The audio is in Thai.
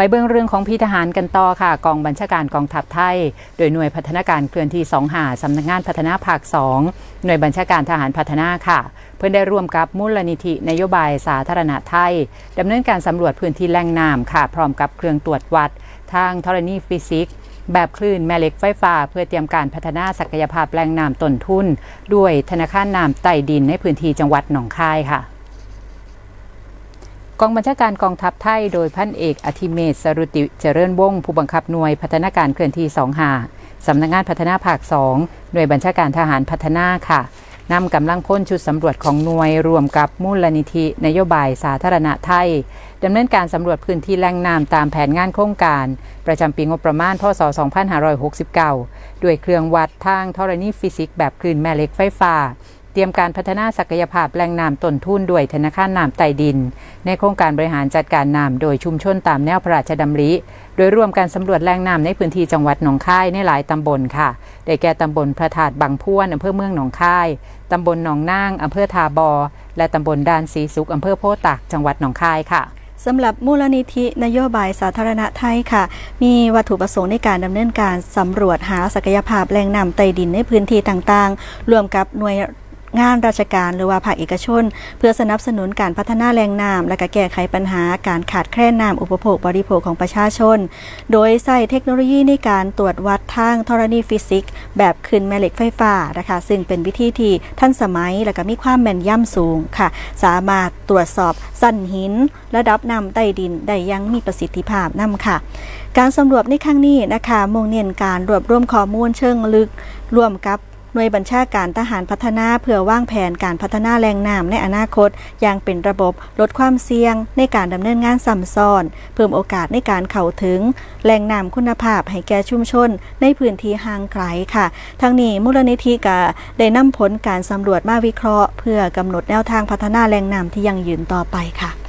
ไปเบื้องเรื่องของพี่ทหารกันต่อค่ะ กองบัญชาการกองทัพไทย โดยหน่วยพัฒนาการเคลื่อนที่2หาสำนักงานพัฒนาภาค2หน่วยบัญชาการทหารพัฒนาค่ะ เพื่อได้ร่วมกับมูลนิธินโยบายสาธารณะไทยดำเนินการสำรวจพื้นที่แหล่งน้ำค่ะ พร้อมกับเครื่องตรวจวัด ทางธรณีฟิสิกส์แบบคลื่นแม่เหล็กไฟฟ้า เพื่อเตรียมการพัฒนาศักยภาพแหล่งน้ำต้นทุน ด้วยธนาคารน้ำใต้ดินในพื้นที่จังหวัดหนองคายค่ะ กองบัญชาการกองทัพไทยโดยพันเอกอธิเมศสรุติเจริญวงศ์ผู้บังคับหน่วยพัฒนาการเคลื่อนที่2หาสำนักงานพัฒนาภาค 2 หน่วยบัญชาการทหารพัฒนาค่ะนำกำลังพ้นชุดสำรวจของหน่วยรวมกับมูลนิธินโยบายสาธารณะไทยดำเนินการสำรวจพื้นที่แหล่งน้ำตามแผนงานโครงการ ประจำปีงบประมาณพศ 2569 ด้วยเครื่องวัดทางธรณีฟิสิกส์แบบคลื่นแม่เหล็กไฟฟ้า รียมการพัฒนาศักยภาพแหล่งน้ำต้นทุนด้วยธนาคารน้ำใต้ดิน ในโครงการบริหารจัดการน้ำโดยชุมชนตามแนวพระราชดำริ โดยร่วมการสำรวจแหล่งน้ำในพื้นที่จังหวัดหนองคายในหลายตำบลค่ะ ได้แก่ตำบลพระธาตุบางพวนอำเภอเมืองหนองคายตำบลหนองนางอำเภอทาบอ และตำบลดานสีสุขอำเภอโพธิ์ตากจังหวัดหนองคายค่ะสำหรับมูลนิธินโยบายสาธารณะไทยค่ะ มีวัตถุประสงค์ในการดำเนินการสำรวจหาศักยภาพแหล่งน้ำใต้ดินในพื้นที่ต่างๆ รวมกับหน่วย งานราชการหรือว่าภาคเอกชน เพื่อสนับสนุนการพัฒนาแหล่งน้ำและก็แก้ไขปัญหาการขาดแคลนน้ำอุปโภคบริโภคของประชาชน โดยใส่เทคโนโลยีในการตรวจวัดทางธรณีฟิสิกส์ แบบขึ้นแม่เหล็กไฟฟ้านะคะ ซึ่งเป็นวิธีที่ทันสมัยและก็มีความแม่นยำสูงค่ะ สามารถตรวจสอบสั้นหิน ระดับน้ำใต้ดินได้อยังมีประสิทธิภาพนํค่ะ การสำรวจในครั้งนี้นะคะมุ่งเน้นการรวบรวมข้อมูลเชิงลึกร่วมกับ หน่วยบัญชาการทหารพัฒนาเพื่อวางแผนการพัฒนาแรงน้ำในอนาคต อย่างเป็นระบบลดความเสี่ยงในการดำเนินงานซ้ำซ้อน เพิ่มโอกาสในการเข้าถึงแหล่งน้ำคุณภาพให้แก่ชุมชน ในพื้นที่ห่างไกลค่ะ ทั้งนี้มูลนิธิก็ได้นำผลการสำรวจมาวิเคราะห์ เพื่อกำหนดแนวทางพัฒนาแหล่งน้ำที่ยั่งยืนต่อไปค่ะ